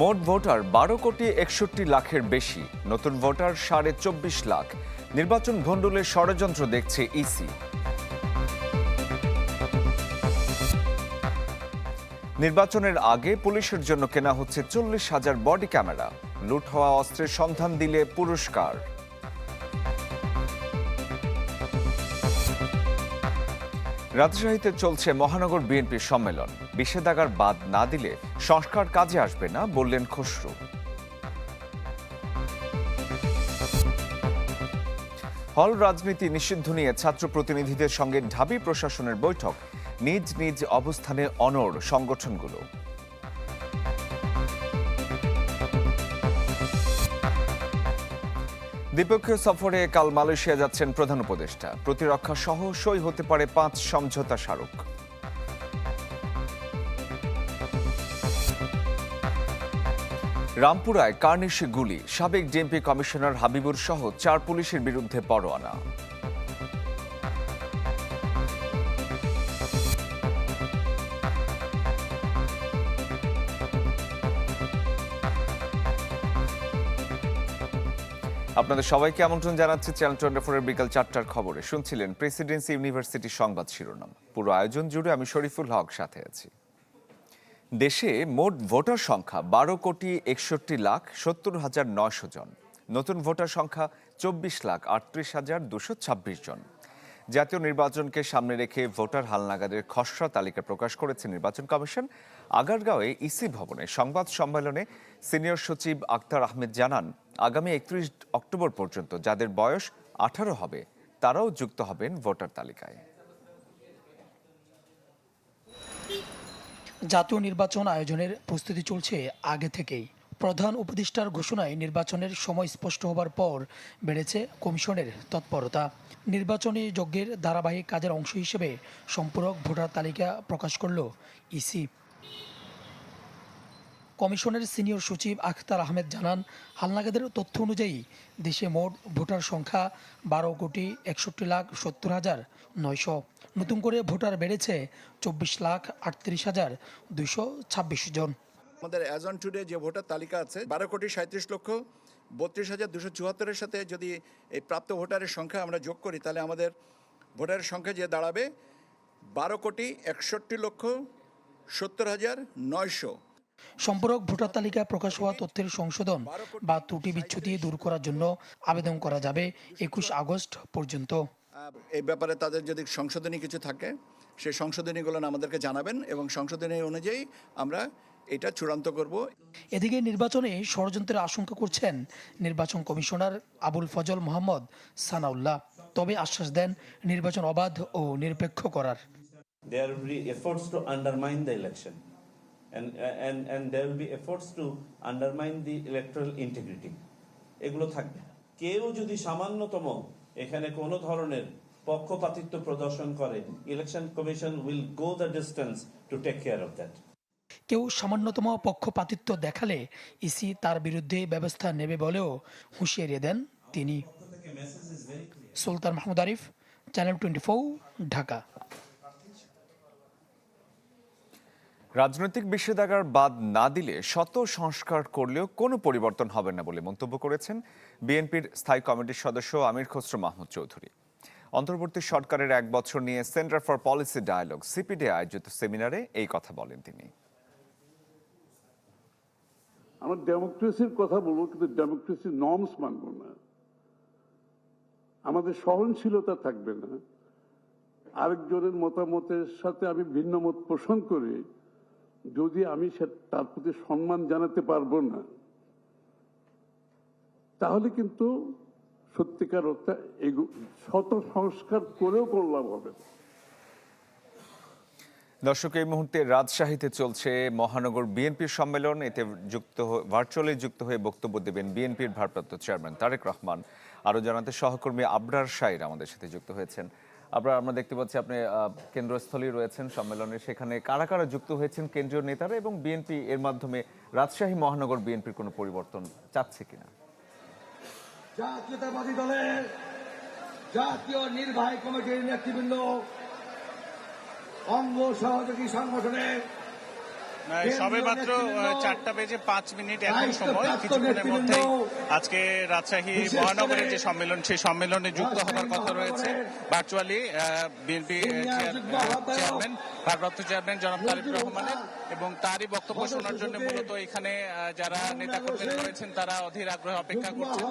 মোট ভোটার বারো কোটি একষট্টি লাখের বেশি, নতুন ভোটার সাড়ে চব্বিশ লাখ। নির্বাচন ভণ্ডুলের ষড়যন্ত্র দেখছে ইসি। নির্বাচনের আগে পুলিশের জন্য কেনা হচ্ছে চল্লিশ হাজার বডি ক্যামেরা। লুট হওয়া অস্ত্রের সন্ধান দিলে পুরস্কার। রাজশাহীতে চলছে মহানগর বিএনপির সম্মেলন। নিষেধাজ্ঞার বাদ না দিলে সংস্কার কাজে আসবে না বললেন খসরু। হল রাজনীতি নিষিদ্ধ নিয়ে ছাত্র প্রতিনিধিদের সঙ্গে ঢাবি প্রশাসনের বৈঠক। নিজ নিজ অবস্থানে অনড় সংগঠনগুলো। দ্বিপক্ষীয় সফরে কাল মালয়েশিয়া যাচ্ছেন প্রধান উপদেষ্টা। প্রতিরক্ষা সহ সই হতে পারে পাঁচ সমঝোতা স্মারক। রামপুরায় কার্নিশে গুলি। সাবেক ডিএমপি কমিশনার হাবিবুর সহ চার পুলিশের বিরুদ্ধে পরোয়ানা। আপনাদের সবাইকে আমন্ত্রণ জানাচ্ছি চ্যানেল টোয়েন্টি ফোরের বিকাল চারটার খবরে। শুনছিলেন প্রেসিডেন্সি ইউনিভার্সিটি সংবাদ শিরোনাম। পুরো আয়োজন জুড়ে আমি শরীফুল হক সাথে আছি। দেশে মোট ভোটার সংখ্যা বারো কোটি একষট্টি লাখ সত্তর হাজার নয়শো জন। নতুন ভোটার সংখ্যা চব্বিশ লাখ আটত্রিশ হাজার দুশো ছাব্বিশ জন। জাতীয় নির্বাচনকে সামনে রেখে ভোটার হালনাগাদের খসড়া তালিকা প্রকাশ করেছে নির্বাচন কমিশন। আগারগাঁওয়ে ইসি ভবনে সংবাদ সম্মেলনে সিনিয়র সচিব আক্তার আহমেদ জানান, আগামী একত্রিশ অক্টোবর পর্যন্ত যাদের বয়স আঠারো হবে, তারাও যুক্ত হবেন ভোটার তালিকায়। জাতীয় নির্বাচন আয়োজনের প্রস্তুতি চলছে আগে থেকেই। প্রধান উপদেষ্টার ঘোষণায় নির্বাচনের সময় স্পষ্ট হবার পর বেড়েছে কমিশনের তৎপরতা। নির্বাচনী যজ্ঞের ধারাবাহিক কাজের অংশ হিসেবে সম্পূরক ভোটার তালিকা প্রকাশ করল ইসি। কমিশনের সিনিয়র সচিব আখতার আহমেদ জানান, হালনাগাদের তথ্য অনুযায়ী দেশে মোট ভোটার সংখ্যা বারো কোটি একষট্টি লাখ সত্তর হাজার নয়শো। নতুন করে ভোটার বেড়েছে চব্বিশ লাখ আটত্রিশ হাজার দুইশো ছাব্বিশ জন। আমাদের অ্যাজ অন টুডে যে ভোটার তালিকা আছে, বারো কোটি সাঁত্রিশ লক্ষ বত্রিশ হাজার দুশো চুয়াত্তরের সাথে যদি এই প্রাপ্ত ভোটারের সংখ্যা আমরা যোগ করি, তাহলে আমাদের ভোটারের সংখ্যা যে দাঁড়াবে, বারো কোটি একষট্টি লক্ষ সত্তর হাজার নয়শো। সম্পূরক ভোটার তালিকা প্রকাশ হওয়া তথ্যের সংশোধন বা ত্রুটি বিচ্ছুতি দূর করার জন্য আবেদন করা যাবে একুশ আগস্ট পর্যন্ত। এই ব্যাপারে তাদের যদি সংশোধনী কিছু থাকে সেই সংশোধনীগুলো আমাদেরকে জানাবেন এবং সংশোধনী অনুযায়ী আমরা এটা চূড়ান্ত করব। এদিকে নির্বাচনে ষড়যন্ত্রের আশঙ্কা করছেন নির্বাচন কমিশনার আবুল ফজল মোহাম্মদ সানাউল্লাহ। তবে আশ্বাস দেন নির্বাচন অবাধ ও নিরপেক্ষ করার। There will be efforts to undermine the election. And and and there will be efforts to undermine the electoral integrity. এগুলো থাকবে। কেউ যদি সামান্যতম এখানে কোনো ধরনের পক্ষপাতিত্ব প্রদর্শন করে election commission will go the distance to take care of that কেউ সামান্যতম পক্ষপাতিত্ব দেখালে ইসি তার বিরুদ্ধে ব্যবস্থা নেবে বলেও হুঁশিয়ারি দেন তিনি। Sultan Mahmud Arif channel twenty Dhaka. রাজনৈতিক নিষেধাজ্ঞার বাদ না দিলে শত সংস্কার করলেও কোনো পরিবর্তন হবে না বলে মন্তব্য করেছেন বিএনপির স্থায়ী কমিটির সদস্য আমির খসরু মাহমুদ চৌধুরী। অন্তর্বর্তী সরকারের এক বছর নিয়ে Centre for Policy Dialogue, CPD আয়োজিত সেমিনারে এই কথা বলেন তিনি। আমরা ডেমোক্রেসির কথা বলব, কিন্তু ডেমোক্রেসির নর্মস মানব না। আমাদের সহনশীলতা থাকবে না। আরেকজনের মতামতের সাথে আমি ভিন্ন মত পোষণ করে যদি আমি তার প্রতি সম্মান জানাতে পারব না, তাহলে কিন্তু সত্যিকার অর্থে শত সংস্কার করেও কোনো লাভ হবে দর্শক, এই মুহূর্তে রাজশাহীতে চলছে মহানগর বিএনপির সম্মেলন। এতে যুক্ত ভার্চুয়ালি যুক্ত হয়ে বক্তব্য দেবেন বিএনপির ভারপ্রাপ্ত চেয়ারম্যান তারেক রহমান। আরও জানাতে সহকর্মী আবরার শাইর আমাদের সাথে যুক্ত হয়েছেন। আবরার আমরা দেখতে পাচ্ছি আপনি কেন্দ্রস্থলেই রয়েছেন সম্মেলনে। সেখানে কারা কারা যুক্ত হয়েছেন কেন্দ্রীয় নেতারা এবং বিএনপি এর মাধ্যমে রাজশাহী মহানগর বিএনপির কোনো পরিবর্তন চাচ্ছে কিনা? জাতীয়তাবাদী দলের জাতীয় নির্বাহী কমিটির নেতৃবৃন্দ, অঙ্গ সহযোগী সংগঠনের সবে মাত্র চারটা বেজে পাঁচ মিনিট এখন সময়। কিছুক্ষণের মধ্যেই আজকে রাজশাহী মহানগরের যে সম্মেলন সেই সম্মেলনে যুক্ত হবার কথা রয়েছে। ভার্চুয়ালি বিএনপি চেয়ারম্যান ভারপ্রাপ্ত চেয়ারম্যান জনাব তারিক রহমানের এবং তারই বক্তব্য শোনার জন্য মূলত এখানে যারা নেতাকর্মীরা রয়েছেন তারা অধীর আগ্রহে অপেক্ষা করছেন।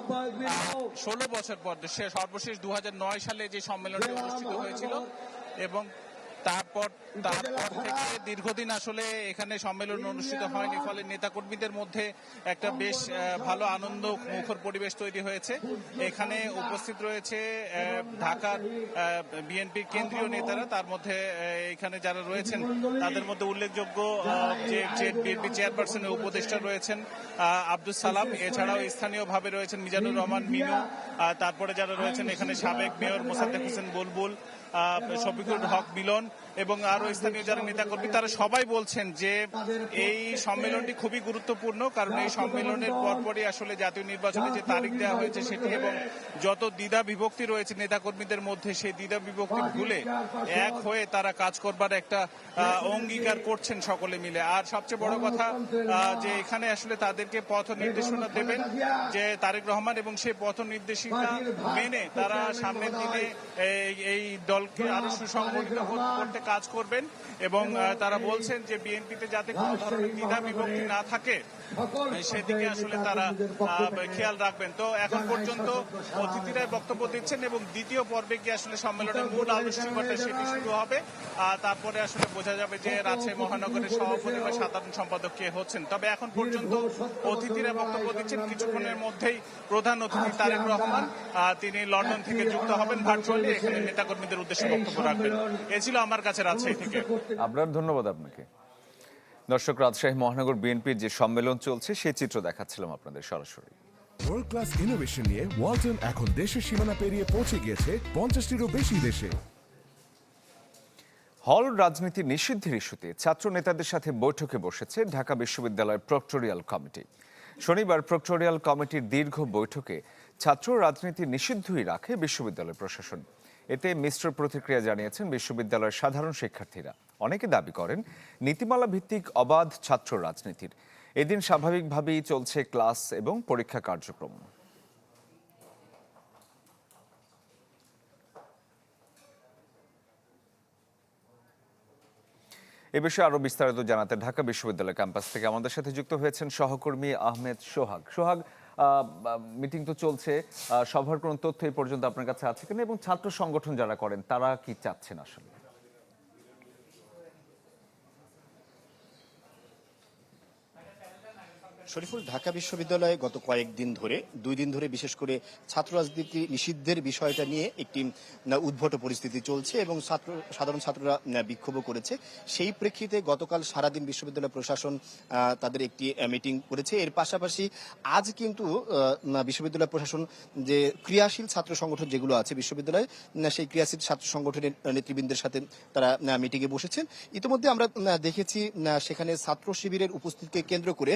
ষোলো বছর পর সে সর্বশেষ দু হাজার নয় সালে যে সম্মেলনটি অনুষ্ঠিত হয়েছিল এবং তারপর তারপর থেকে দীর্ঘদিন আসলে এখানে সম্মেলন অনুষ্ঠিত হয়নি ফলে নেতাকর্মীদের মধ্যে একটা বেশ ভালো আনন্দ মুখর পরিবেশ তৈরি হয়েছে। এখানে উপস্থিত রয়েছে ঢাকার বিএনপির কেন্দ্রীয় নেতারা তার মধ্যে এখানে যারা রয়েছেন তাদের মধ্যে উল্লেখযোগ্য যে বিএনপি চেয়ারপারসনের উপদেষ্টা রয়েছেন আব্দুল সালাম এছাড়াও স্থানীয়ভাবে রয়েছেন মিজানুর রহমান মিনু তারপরে যারা রয়েছেন এখানে সাবেক মেয়র মোসাদ্দেক হোসেন বুলবুল শফিকুল হক মিলন এবং আরও স্থানীয় যারা নেতাকর্মী, তারা সবাই বলছেন যে এই সম্মেলনটি খুবই গুরুত্বপূর্ণ, কারণ এই সম্মেলনের পরপরই আসলে জাতীয় নির্বাচনে যে তারিখ দেওয়া হয়েছে সেটি এবং যত দ্বিধা বিভক্তি রয়েছে নেতাকর্মীদের মধ্যে, সেই দ্বিধা বিভক্তি ভুলে এক হয়ে তারা কাজ করবার একটা অঙ্গীকার করছেন সকলে মিলে। আর সবচেয়ে বড় কথা যে এখানে আসলে তাদেরকে পথ নির্দেশনা দেবেন যে তারেক রহমান এবং সেই পথ নির্দেশিকা মেনে তারা সামনের এই- এই দলকে আরও সুসংগঠিত করতে কাজ করবেন এবং তারা বলছেন যে বিএনপিতে যাতে কোনো ধরনের দ্বিধা বিভক্তি না থাকে সেদিকে আসলে তারা খেয়াল রাখবেন। তো এখন পর্যন্ত অতিথিরা বক্তব্য দিচ্ছেন এবং দ্বিতীয় পর্বে গিয়ে আসলে সম্মেলনের মূল আলোচনাটা সেটি শুরু হবে। তারপরে আসলে বোঝা যাবে যে রাজশাহী মহানগরের সভাপতি বা সাধারণ সম্পাদক কে হচ্ছেন। তবে এখন পর্যন্ত অতিথিরা বক্তব্য দিচ্ছেন কিছুক্ষণের মধ্যেই প্রধান অতিথি তারেক রহমান। তিনি লন্ডন থেকে যুক্ত হবেন ভার্চুয়ালি। এখানে নেতাকর্মীদের উদ্দেশ্যে বক্তব্য রাখবেন। এ ছিল আমার কাছে রাজশাহী থেকে। আপনার ধন্যবাদ আপনাকে। দর্শক রাজশাহী মহানগর বিএনপির যে সম্মেলন চলছে সেই চিত্র দেখাচ্ছিলাম আপনাদের সরাসরি। ওয়ার্ল্ড ক্লাস ইনোভেশন নিয়ে ওয়ালটন এখন দেশের সীমানা পেরিয়ে পৌঁছে গিয়েছে পঞ্চাশটিরও বেশি দেশে। হল রাজনীতি নিষিদ্ধের ইস্যুতে ছাত্র নেতাদের সাথে বৈঠকে বসেছে ঢাকা বিশ্ববিদ্যালয়ের প্রক্টোরিয়াল কমিটি। শনিবার প্রক্টোরিয়াল কমিটির দীর্ঘ বৈঠকে ছাত্র রাজনীতি নিষিদ্ধই রাখে বিশ্ববিদ্যালয় প্রশাসন। এতে মিশ্র প্রতিক্রিয়া জানিয়েছেন বিশ্ববিদ্যালয়ের সাধারণ শিক্ষার্থীরা। অনেকে দাবি করেন, নীতিমালা ভিত্তিক অবাধ ছাত্র রাজনীতির। এদিন স্বাভাবিকভাবেই চলছে ক্লাস এবং পরীক্ষা কার্যক্রম। এ বিষয়ে আরও বিস্তারিত জানাতে ঢাকা বিশ্ববিদ্যালয় ক্যাম্পাস থেকে আমাদের সাথে যুক্ত হয়েছেন সহকর্মী আহমেদ সোহাগ। সোহাগ মিটিং তো চলছে সভার কোনো তথ্য এই পর্যন্ত আপনার কাছে আছে কিনা? এবং ছাত্র সংগঠন যারা করেন, তারা কি চাচ্ছেন আসলে? শরীফুল ঢাকা বিশ্ববিদ্যালয়ে গত কয়েকদিন ধরে, দুই দিন ধরে বিশেষ করে ছাত্র রাজনীতি নিষিদ্ধের বিষয়টা নিয়ে একটি উদ্ভট পরিস্থিতি চলছে এবং ছাত্র, সাধারণ ছাত্ররা বিক্ষোভও করেছে। সেই প্রেক্ষিতে গতকাল সারাদিন বিশ্ববিদ্যালয় প্রশাসন তাদের একটি মিটিং করেছে। এর পাশাপাশি আজ কিন্তু বিশ্ববিদ্যালয় প্রশাসন যে ক্রিয়াশীল ছাত্র সংগঠন যেগুলো আছে বিশ্ববিদ্যালয়ে সেই ক্রিয়াশীল ছাত্র সংগঠনের নেতৃবৃন্দের সাথে তারা মিটিংয়ে বসেছেন। ইতিমধ্যে আমরা দেখেছি সেখানে ছাত্র শিবিরের উপস্থিতিকে কেন্দ্র করে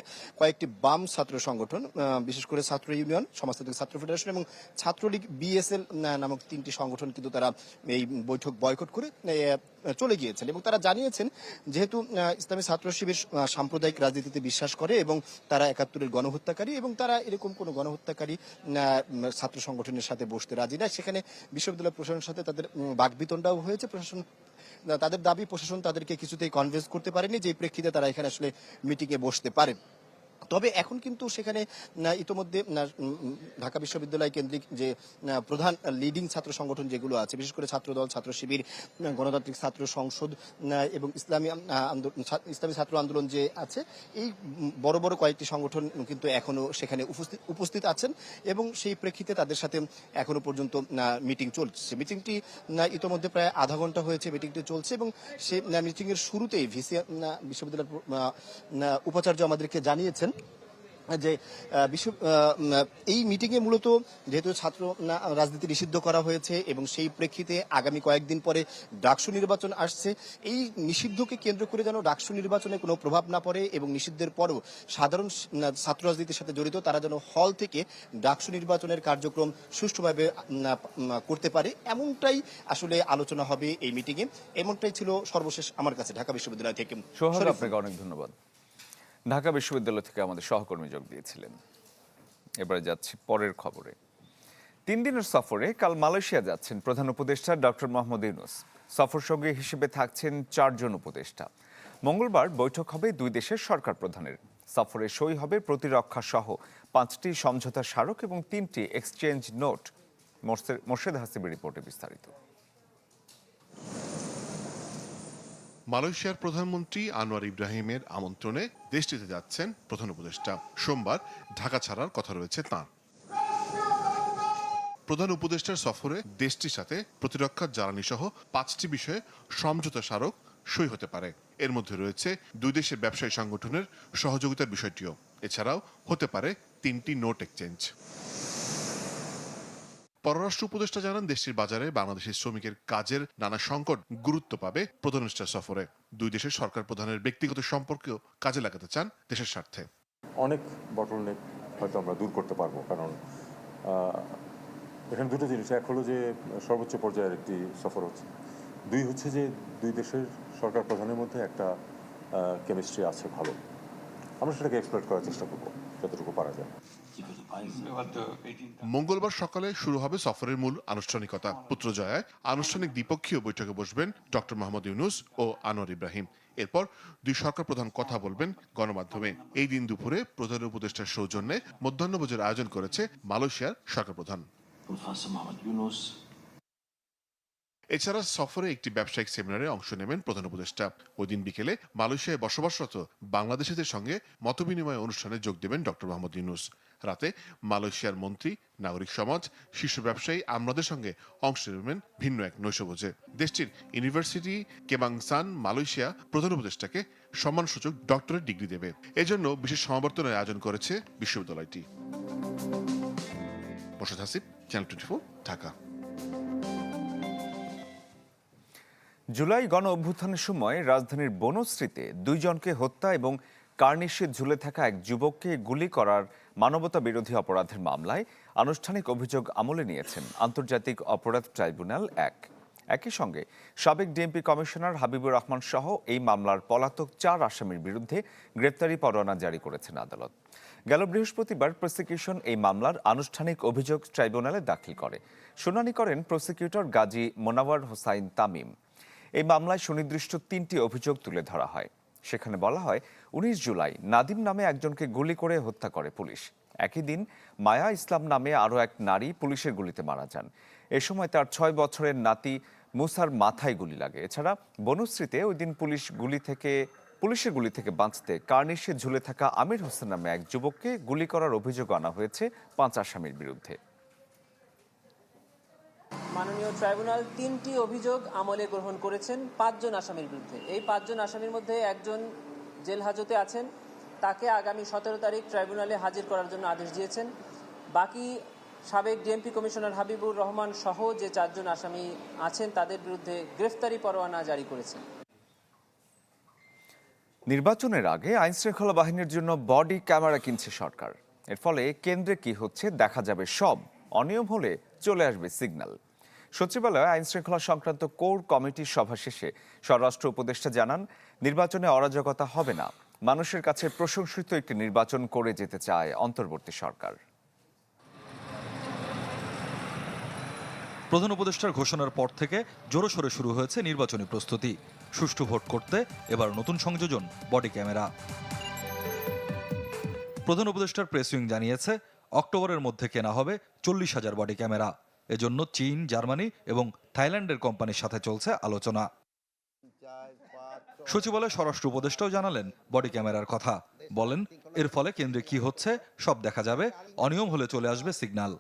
কয়েকটি বাম ছাত্র সংগঠন বিশেষ করে ছাত্র ইউনিয়ন, সমাজতান্ত্রিক ছাত্র ফেডারেশন এবং ছাত্রলীগ বিএসএল নামক তিনটি সংগঠন কিন্তু তারা এই বৈঠক বয়কট করে চলে গিয়েছেন এবং তারা জানিয়েছেন যেহেতু ইসলামী ছাত্র শিবির সাম্প্রদায়িক রাজনীতিতে বিশ্বাস করে এবং তারা একাত্তরের গণহত্যাকারী এবং তারা এরকম কোনো গণহত্যাকারী ছাত্র সংগঠনের সাথে বসতে রাজি না সেখানে বিশ্ববিদ্যালয় প্রশাসনের সাথে তাদের বাকবিতণ্ডাও হয়েছে। প্রশাসন, তাদের দাবি প্রশাসন তাদেরকে কিছুতেই কনভিন্স করতে পারেনি। যে প্রেক্ষিতে তারা এখানে আসলে মিটিংয়ে বসতে পারেন। তবে এখন কিন্তু সেখানে ইতোমধ্যে ঢাকা বিশ্ববিদ্যালয় কেন্দ্রিক যে প্রধান লিডিং ছাত্র সংগঠন যেগুলো আছে, বিশেষ করে ছাত্রদল, ছাত্র শিবির গণতান্ত্রিক ছাত্র সংসদ এবং ইসলামী ইসলামী ছাত্র আন্দোলন যে আছে, এই বড় বড় কয়েকটি সংগঠন কিন্তু এখনও সেখানে উপস্থিত উপস্থিত আছেন এবং সেই প্রেক্ষিতে তাদের সাথে এখনও পর্যন্ত মিটিং চলছে। মিটিংটি ইতোমধ্যে প্রায় আধা ঘণ্টা হয়েছে মিটিংটি চলছে এবং সেই মিটিং এর শুরুতেই ভিসি বিশ্ববিদ্যালয়ের উপাচার্য আমাদেরকে জানিয়েছেন যে বিশ্ব এই মিটিংয়ে মূলত যেহেতু ছাত্র রাজনীতি নিষিদ্ধ করা হয়েছে এবং সেই প্রেক্ষিতে আগামী কয়েকদিন পরে ডাকসু নির্বাচন আসছে এই নিষিদ্ধকে কেন্দ্র করে যেন ডাকসু নির্বাচনে কোনো প্রভাব না পড়ে এবং নিষিদ্ধের পরও সাধারণ ছাত্র রাজনীতির সাথে জড়িত তারা যেন হল থেকে ডাকসু নির্বাচনের কার্যক্রম সুষ্ঠুভাবে করতে পারে এমনটাই আসলে আলোচনা হবে এই মিটিংয়ে। এমনটাই ছিল সর্বশেষ আমার কাছে ঢাকা বিশ্ববিদ্যালয় থেকে। আপনাকে অনেক ধন্যবাদ। ঢাকা বিশ্ববিদ্যালয় থেকে আমাদের সহকর্মী যোগ দিয়েছিলেন। এবারে যাচ্ছি পরের খবরে। তিন দিনের সফরে কাল মালয়েশিয়া যাচ্ছেন প্রধান উপদেষ্টা ডক্টর মোহাম্মদ ইউনুস। সফর সঙ্গী হিসেবে থাকছেন চারজন উপদেষ্টা। মঙ্গলবার বৈঠক হবে দুই দেশের সরকার প্রধানের। সফরে সই হবে প্রতিরক্ষা সহ পাঁচটি সমঝোতা স্মারক এবং তিনটি এক্সচেঞ্জ নোট। মোর্শেদ হাসিবের রিপোর্টে বিস্তারিত। মালয়েশিয়ার প্রধানমন্ত্রী আনোয়ার ইব্রাহিমের আমন্ত্রণে দেশটিতে যাচ্ছেন প্রধান উপদেষ্টা। সোমবার ঢাকা ছাড়ার কথা রয়েছে তাঁর। প্রধান উপদেষ্টার সফরে দেশটির সাথে প্রতিরক্ষা জ্বালানি সহ পাঁচটি বিষয়ে সমঝোতা স্মারক সই হতে পারে। এর মধ্যে রয়েছে দুই দেশের ব্যবসায়ী সংগঠনের সহযোগিতার বিষয়টিও। এছাড়াও হতে পারে তিনটি নোট এক্সচেঞ্জ। পররাষ্ট্র উপদেষ্টা জানান দেশটির বাজারে বাংলাদেশের শ্রমিকের কাজের নানা সংকট গুরুত্ব পাবে প্রধান উপদেষ্টার সফরে। দুই দেশের সরকার প্রধানের ব্যক্তিগত সম্পর্কেও কাজে লাগাতে চান দেশের স্বার্থে। অনেক বটলনেক হয়তো আমরা দূর করতে পারব, কারণ এখানে দুটো জিনিস। এক হলো যে, সর্বোচ্চ পর্যায়ের একটি সফর হচ্ছে। দুই হচ্ছে যে, দুই দেশের সরকার প্রধানের মধ্যে একটা কেমিস্ট্রি আছে ভালো। আমরা সেটাকে এক্সপ্লোর করার চেষ্টা করব, যতটুকু পারা যায়। মঙ্গলবার সকালে শুরু হবে সফরের মূল আনুষ্ঠানিকতা। পুত্রজয়ায় আনুষ্ঠানিক দ্বিপক্ষীয় বৈঠকে বসবেন ডক্টর মোহাম্মদ ইউনুস ও আনোয়ার ইব্রাহিম। এরপর দুই সরকার প্রধান কথা বলবেন গণমাধ্যমে। এই দিন দুপুরে প্রধান উপদেষ্টার সৌজন্যে মধ্যাহ্নভোজের আয়োজন করেছে মালয়েশিয়ার সরকার প্রধান। এছাড়া সফরে একটি ব্যবসায়িক সেমিনারে অংশ নেবেন প্রধান উপদেষ্টা। ওই দিন বিকেলে মালয়েশিয়ায় বসবাসরত বাংলাদেশিদের সঙ্গে মতবিনিময় অনুষ্ঠানে যোগ দেবেন ডক্টর মোহাম্মদ ইউনুস। রাতে মালয়েশিয়ার মন্ত্রী, নাগরিক সমাজ, শীর্ষ ব্যবসায়ী আমরাদের সঙ্গে অংশ নেবেন ভিন্ন এক নৈশভোজে। দেশটির ইউনিভার্সিটি কেবাংসান মালয়েশিয়া প্রধান উপদেষ্টাকে সম্মানসূচক ডক্টরেট ডিগ্রি দেবে। এজন্য বিশেষ সমাবর্তনের আয়োজন করেছে বিশ্ববিদ্যালয়টি। চ্যানেল ঢাকা। জুলাই গণ অভ্যুত্থানের সময় রাজধানীর বনশ্রীতে দুইজনকে হত্যা এবং কার্নিশে ঝুলে থাকা এক যুবককে গুলি করার মানবতা বিরোধী অপরাধের মামলায় আনুষ্ঠানিক অভিযোগ আমলে নিয়েছেন আন্তর্জাতিক অপরাধ ট্রাইব্যুনাল এক। একই সঙ্গে সাবেক ডিএমপি কমিশনার হাবিবুর রহমান সহ এই মামলার পলাতক চার আসামির বিরুদ্ধে গ্রেপ্তারি পরোয়ানা জারি করেছেন আদালত। গেল বৃহস্পতিবার প্রসিকিউশন এই মামলার আনুষ্ঠানিক অভিযোগ ট্রাইব্যুনালে দাখিল করে। শুনানি করেন প্রসিকিউটর গাজী মোনাওয়ার হোসাইন তামিম। এই মামলায় সুনির্দিষ্ট তিনটি অভিযোগ তুলে ধরা হয়। সেখানে বলা হয় উনিশ জুলাই নাদিম নামে একজনকে গুলি করে হত্যা করে পুলিশ। একই দিন মায়া ইসলাম নামে আরও এক নারী পুলিশের গুলিতে মারা যান। এ সময় তার ছয় বছরের নাতি মুসার মাথায় গুলি লাগে। এছাড়া বনশ্রীতে ওই দিন পুলিশ গুলি থেকে, পুলিশের গুলি থেকে বাঁচতে কার্নিশে ঝুলে থাকা আমির হোসেন নামে এক যুবককে গুলি করার অভিযোগ আনা হয়েছে পাঁচ আসামির বিরুদ্ধে। মাননীয় ট্রাইব্যুনাল তিনটি অভিযোগ আমলে গ্রহণ করেছেন পাঁচজন আসামির বিরুদ্ধে। এই পাঁচজন আসামির মধ্যে একজন জেল হাজতে আছেন। তাকে আগামী সতেরো তারিখ ট্রাইব্যুনালে হাজির করার জন্য আদেশ দিয়েছেন। বাকি সাবেক ডিএমপি কমিশনার হাবিবুর রহমান সহ যে চারজন আসামি আছেন, তাদের বিরুদ্ধে গ্রেফতারি পরোয়ানা জারি করেছেন। নির্বাচনের আগে আইন শৃঙ্খলা বাহিনীর জন্য বডি ক্যামেরা কিনছে সরকার। এর ফলে কেন্দ্রে কি হচ্ছে দেখা যাবে সব। অনিয়ম হলে চলে আসবে সিগন্যাল। সচিবালয়ে আইন শৃঙ্খলা সংক্রান্ত কোর কমিটির সভা শেষে স্বরাষ্ট্র উপদেষ্টা জানান নির্বাচনে অরাজকতা হবে না। মানুষের কাছে প্রশংসিত একটি নির্বাচন করে যেতে চায় অন্তর্বর্তী সরকার। প্রধান উপদেষ্টার ঘোষণার পর থেকে জোরসোরে শুরু হয়েছে নির্বাচনী প্রস্তুতি। সুষ্ঠু ভোট করতে এবার নতুন সংযোজন, বডি ক্যামেরা। প্রধান উপদেষ্টার প্রেস উইং জানিয়েছে, অক্টোবরের মধ্যে কেনা হবে চল্লিশ হাজার বডি ক্যামেরা। এজন্য চীন, জার্মানি এবং থাইল্যান্ডের কোম্পানির সাথে চলছে আলোচনা। সচিবালয় স্বরাষ্ট্র উপদেষ্টাও জানালেন বডি ক্যামেরার কথা। বলেন এর ফলে কেন্দ্রে কি হচ্ছে সব দেখা যাবে অনিয়ম হলে চলে আসবে সিগন্যাল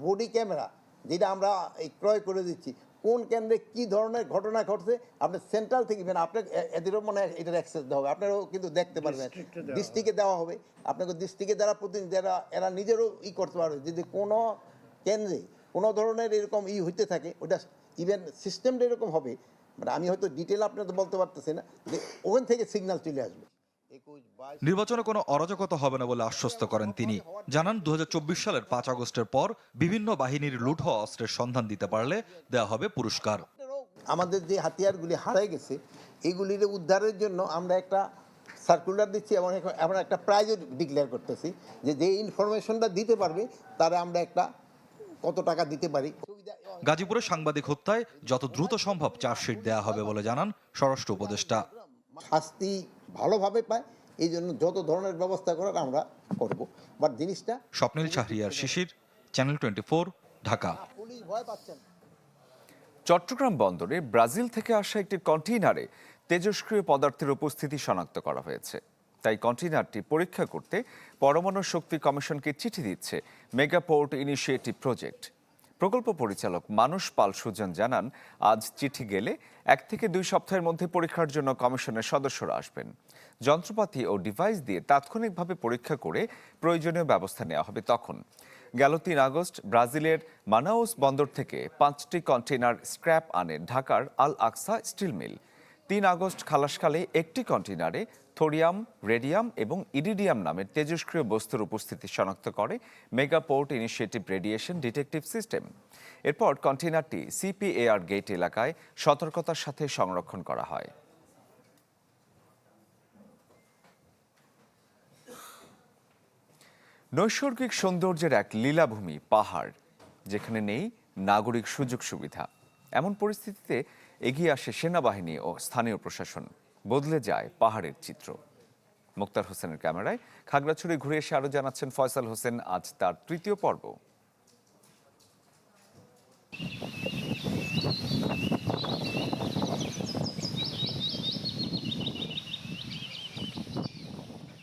বডি ক্যামেরা যেটা আমরা এই ক্রয় করে দিচ্ছি কোন কেন্দ্রে কি ধরনের ঘটনা ঘটছে আপনি সেন্ট্রাল থেকে মানে আপনাকে এ- এদেরও মনে হয় এটার অ্যাক্সেস দেওয়া হবে। আপনারাও কিন্তু দেখতে পারবেন। ডিস্ট্রিক্টে দেওয়া হবে। আপনাকে ডিস্ট্রিক্টে যারা প্রতিনিধি যারা এরা নিজেরও ই করতে পারবে। যদি কোনো কেন্দ্রে কোনো ধরনের এরকম ই হইতে থাকে ওটা ইভেন সিস্টেমটা এরকম হবে মানে আমি হয়তো ডিটেল আপনাদের বলতে পারতেছি না যে ওখান থেকে সিগন্যাল চলে আসবে। নির্বাচনে কোনো অরাজকতা হবে না বলে আশ্বস্ত করেন তিনি। জানান দু হাজার চব্বিশ সালের পাঁচ আগস্টের পর বিভিন্ন বাহিনীর লুট হওয়া অস্ত্রের সন্ধান দিতে পারলে দেয়া হবে পুরস্কার। আমাদের যে হাতিয়ারগুলি হারাই গেছে এগুলির উদ্ধারের জন্য আমরা একটা সার্কুলার দিচ্ছি এবং এখন- আমরা একটা প্রাইজও ডিক্লেয়ার করতেছি যে যে ইনফরমেশনটা দিতে পারবে তারা আমরা একটা কত টাকা দিতে পারি? গাজীপুরে সাংবাদিক হত্যায় যত দ্রুত সম্ভব চার্জশিট দেওয়া হবে বলে জানান স্বরাষ্ট্র উপদেষ্টা। শাস্তি ভালোভাবে পায় এই জন্য যত ধরনের ব্যবস্থা করার আমরা করব। বাট জিনিসটা স্বপ্নিল শাহরিয়ার শিশির চ্যানেল টোয়েন্টি ঢাকা। চট্টগ্রাম বন্দরে ব্রাজিল থেকে আসা একটি কন্টেইনারে তেজস্ক্রিয় পদার্থের উপস্থিতি শনাক্ত করা হয়েছে। তাই কন্টেইনারটি পরীক্ষা করতে পরমাণু শক্তি কমিশনকে চিঠি দিচ্ছে মেগা পোর্ট ইনিশিয়েটিভ প্রজেক্ট। প্রকল্প পরিচালক মানুষ পাল সুজন জানান, আজ চিঠি গেলে এক থেকে দুই সপ্তাহের মধ্যে পরীক্ষার জন্য কমিশনের সদস্যরা আসবেন। যন্ত্রপাতি ও ডিভাইস দিয়ে তাৎক্ষণিকভাবে পরীক্ষা করে প্রয়োজনীয় ব্যবস্থা নেওয়া হবে তখন। গেল তিন আগস্ট ব্রাজিলের মানাউস বন্দর থেকে পাঁচটি কন্টেইনার স্ক্র্যাপ আনে ঢাকার আল আকসা স্টিল মিল। তিন আগস্ট খালাসকালে একটি কন্টেনারে থোরিয়াম, রেডিয়াম এবং ইরিডিয়াম নামের তেজস্ক্রিয় বস্তুর উপস্থিতি শনাক্ত করে mega port initiative radiation detective system. এরপর কন্টেনারটি সিপিএআর গেট এলাকায় সতর্কতার সাথে সংরক্ষণ করা হয়। নৈসর্গিক সৌন্দর্যের এক লীলাভূমি পাহাড়, যেখানে নেই নাগরিক সুযোগ সুবিধা। এমন পরিস্থিতিতে এগিয়ে আসে সেনাবাহিনী ও স্থানীয় প্রশাসন। বদলে যায় পাহাড়ের চিত্র। মুক্তার হোসেনের ক্যামেরায় খাগড়াছড়ি ঘুরে এসে আরও জানাচ্ছেন ফয়সাল হোসেন আজ তার তৃতীয় পর্ব।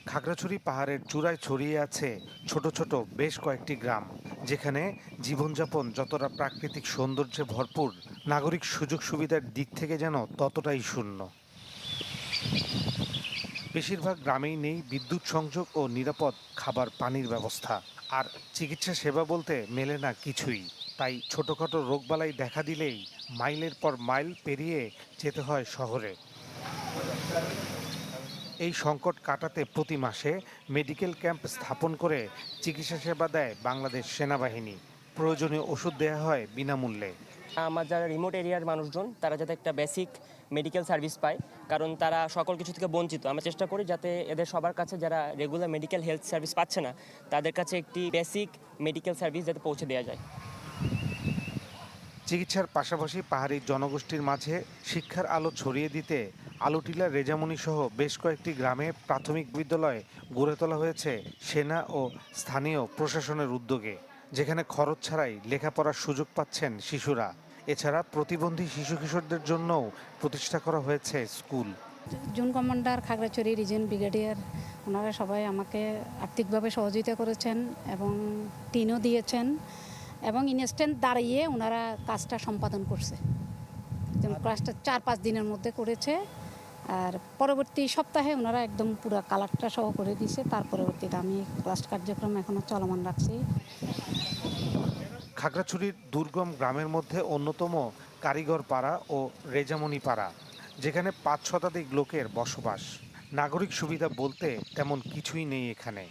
খাগড়াছড়ি পাহাড়ের চূড়ায় ছড়িয়ে আছে ছোট ছোট বেশ কয়েকটি গ্রাম, যেখানে জীবনযাপন যতটা প্রাকৃতিক সৌন্দর্যে ভরপুর নাগরিক সুযোগ সুবিধার দিক থেকে যেন ততটাই শূন্য। বেশিরভাগ গ্রামেই নেই বিদ্যুৎ সংযোগ ও নিরাপদ খাবার পানির ব্যবস্থা। আর চিকিৎসা সেবা বলতে মেলে না কিছুই। তাই ছোটখাটো রোগবালাই দেখা দিলেই মাইলের পর মাইল পেরিয়ে যেতে হয় শহরে। এই সংকট কাটাতে প্রতি মাসে মেডিকেল ক্যাম্প স্থাপন করে চিকিৎসা সেবা দেয় বাংলাদেশ সেনাবাহিনী। প্রয়োজনীয় ওষুধ দেওয়া হয় বিনামূল্যে। আমার যারা রিমোট এরিয়ার মানুষজন, তারা যাতে একটা বেসিক মেডিকেল সার্ভিস পায়, কারণ তারা সকল কিছু থেকে বঞ্চিত। আমরা চেষ্টা করি যাতে এদের সবার কাছে যারা রেগুলার মেডিকেল হেলথ সার্ভিস পাচ্ছে না, তাদের কাছে একটি বেসিক মেডিকেল সার্ভিস যাতে পৌঁছে দেওয়া যায়। চিকিৎসার পাশাপাশি পাহাড়ি জনগোষ্ঠীর মাঝে শিক্ষার আলো ছড়িয়ে দিতে আলুটিলা রেজামনি সহ বেশ কয়েকটি গ্রামে প্রাথমিক বিদ্যালয় গড়ে তোলা হয়েছে সেনা ও স্থানীয় প্রশাসনের উদ্যোগে। যেখানে খরচ ছাড়াই লেখাপড়ার সুযোগ পাচ্ছেন শিশুরা। এছাড়া প্রতিবন্ধী শিশু কিশোরদের জন্যও প্রতিষ্ঠা করা হয়েছে school. Zone commander Khagrachhari region brigadier ওনারা সবাই আমাকে আর্থিকভাবে সহযোগিতা করেছেন এবং টিনও দিয়েছেন এবং ইনস্ট্যান্ট দাঁড়িয়ে ওনারা কাজটা সম্পাদন করছে। যেমন কাজটা চার পাঁচ দিনের মধ্যে করেছে। আর পরবর্তী সপ্তাহে ওনারা একদম পুরো কালারটা সহ করে দিয়েছে। তার পরবর্তীতে আমি ক্লাস কার্যক্রম এখনও চলমান রাখছি। খাগড়াছড়ির দুর্গম গ্রামের মধ্যে অন্যতম কারিগর পাড়া ও রেজামনি পাড়া, যেখানে পাঁচ শতাধিক লোকের বসবাস। নাগরিক সুবিধা বলতে তেমন কিছুই নেই এখানে।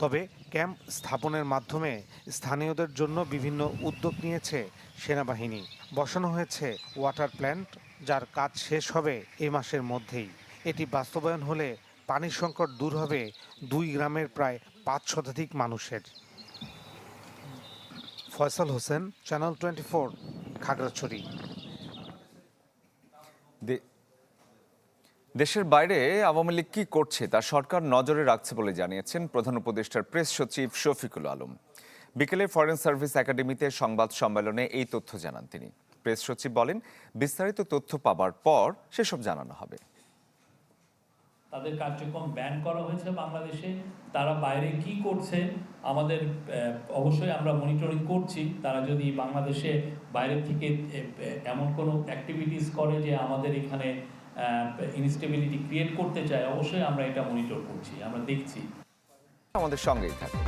তবে ক্যাম্প স্থাপনের মাধ্যমে স্থানীয়দের জন্য বিভিন্ন উদ্যোগ নিয়েছে সেনাবাহিনী। বসানো হয়েছে ওয়াটার প্ল্যান্ট যার কাজ শেষ হবে এ মাসের মধ্যেই। এটি বাস্তবায়ন হলে পানির সংকট দূর হবে দুই গ্রামের প্রায় পাঁচ শতাধিক মানুষের। Faisal Hossain channel twenty four Khagrachhari দেশের বাইরে আওয়ামী লীগ কি করছে তা সরকার নজরে রাখছে বলে জানিয়েছেন প্রধান উপদেষ্টার প্রেস সচিব শফিকুল আলম। বিকেলে ফরেন সার্ভিস একাডেমিতে সংবাদ সম্মেলনে এই তথ্য জানান তিনি। প্রেস সচিব বলেন বিস্তারিত তথ্য পাবার পর সেসব জানানো হবে। তাদের কার্যক্রম ব্যান করা হয়েছে বাংলাদেশে। তারা বাইরে কি করছে আমাদের অবশ্যই আমরা মনিটরিং করছি। তারা যদি বাংলাদেশে বাইরে থেকে এমন কোনো অ্যাক্টিভিটিস করে যে আমাদের এখানে ইনস্টেবিলিটি ক্রিয়েট করতে চায় অবশ্যই আমরা এটা মনিটর করছি আমরা দেখছি। আমাদের সঙ্গেই থাকুন।